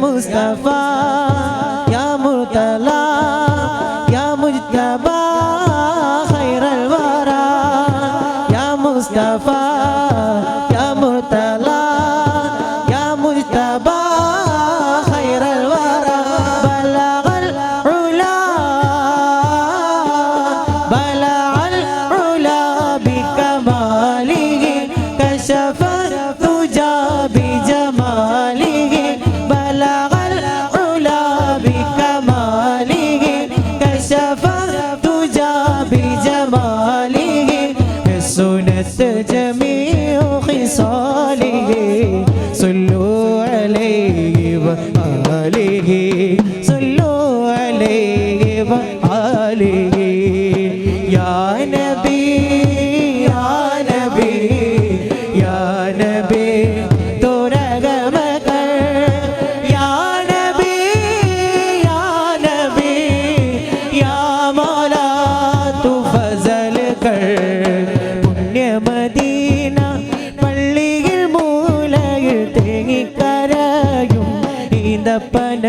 মুস্তফা। ആലിഹി യാ നബി യാ നബി യാ നബി തുരകമകൾ യാ നബി യാ നബി യാ മോല തുഫസലുകൾ പുണ്യമദീന പള്ളിയിൽ മൂലയിൽ തേങ്ങിക്കരയും ഈന്തപ്പന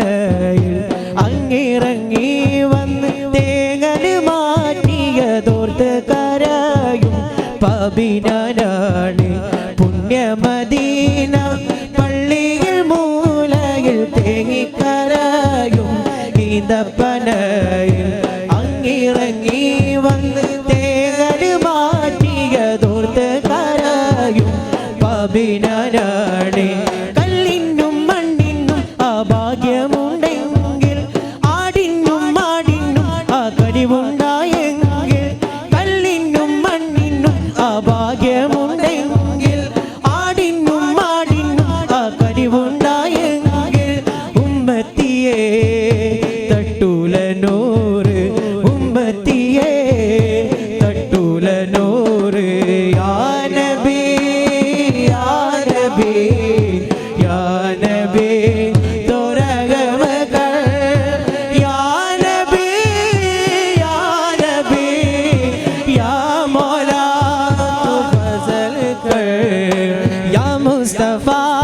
അഭിനാനാണ്. പുണ്യമദീന പള്ളിയിൽ മൂലയിൽ തേങ്ങിക്കരയും ഈന്തപ്പനയിൽ അങ്ങിറങ്ങി വന്ന് തേകര് മാറ്റിയതോർത്ത് കരയും പബിന Ya Mustafa.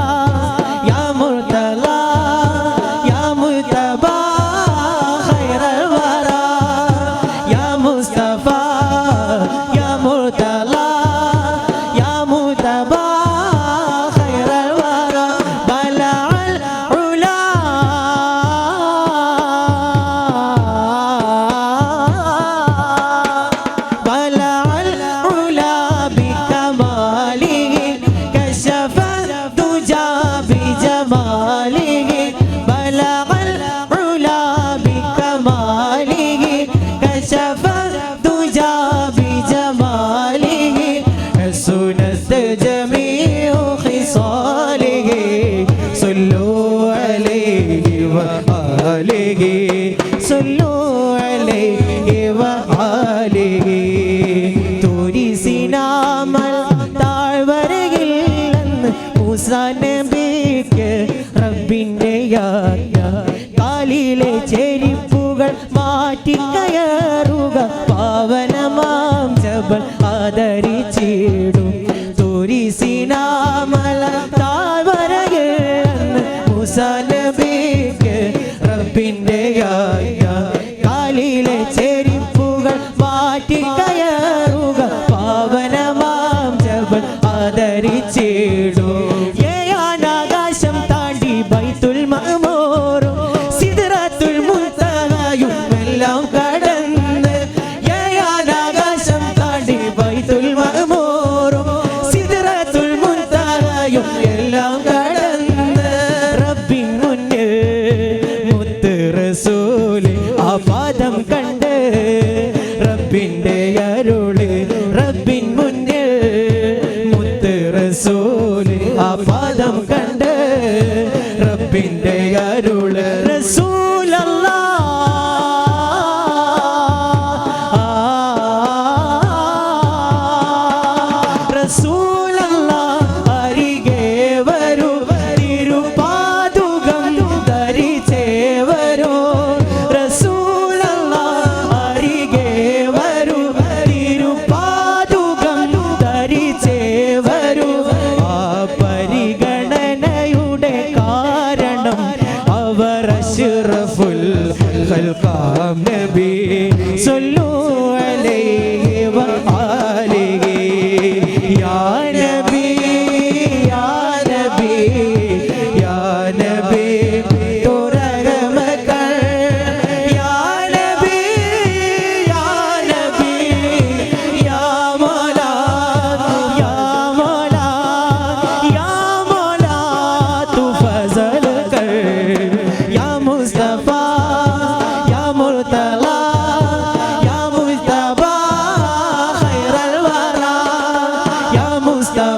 ചീടും. തോരിസ പാദം കണ്ട് റബ്ബിന്റെ അരുള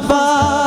Shabbat.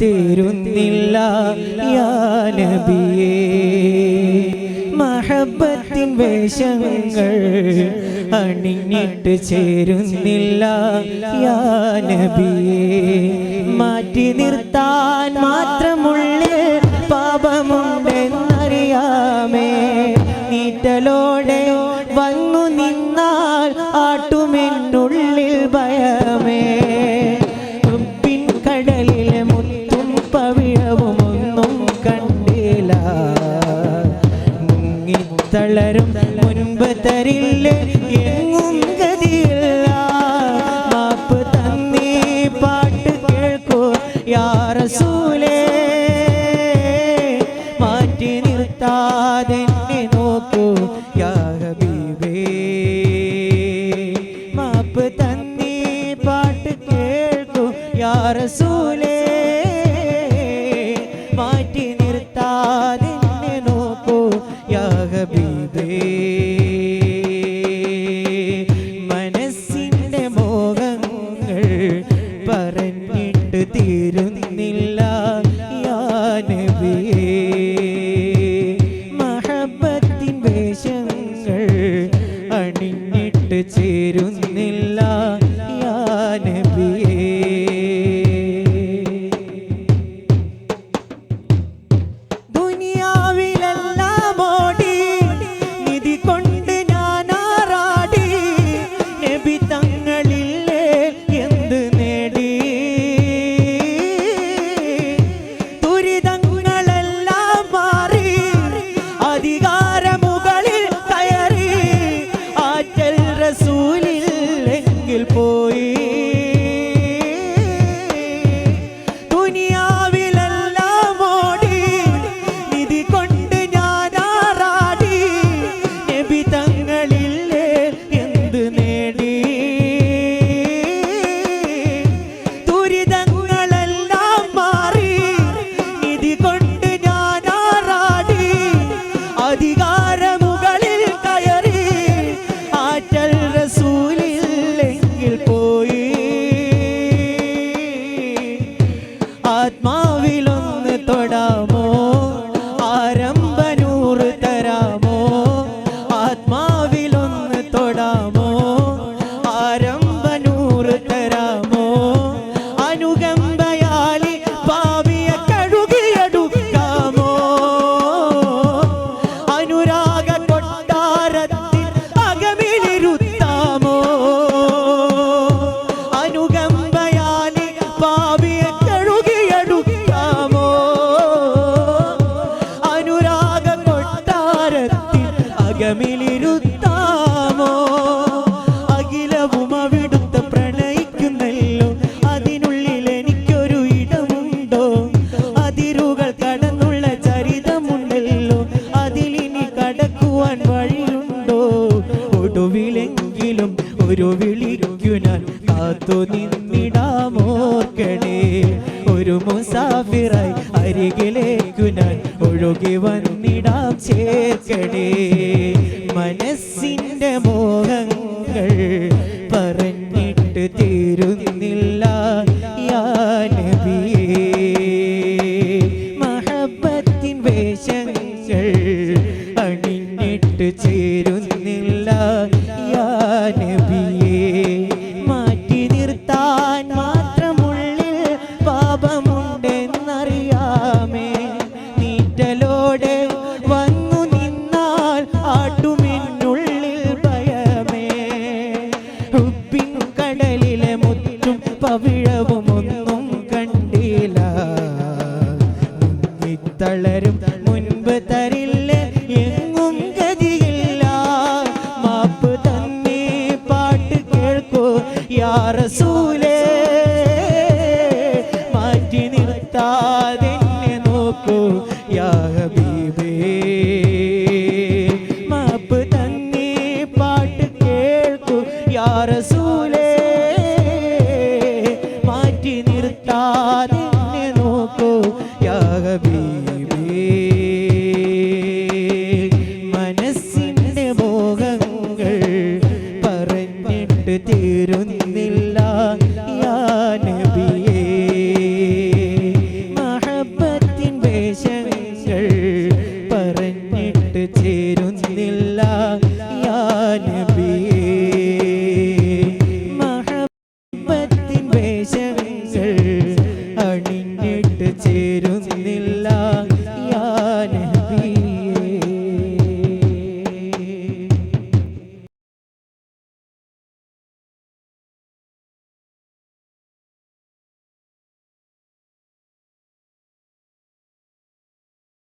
തീരുന്നില്ല യാനബിയേ മഹബത്തിൻ വേഷങ്ങൾ അണിഞ്ഞിട്ട് ചേരുന്നില്ല യാനബിയെ മാറ്റി നിർത്താൻ മാത്രമുള്ള പാപമ തരില്ലേ? ഇല്ലെങ്കിൽ പോയി. അരികിലേക്കു ഒഴുകി വന്നിടാം ചേർക്കടേ മനസ്സിന്റെ മോഹങ്ങൾ പറഞ്ഞിട്ട് തീ യാ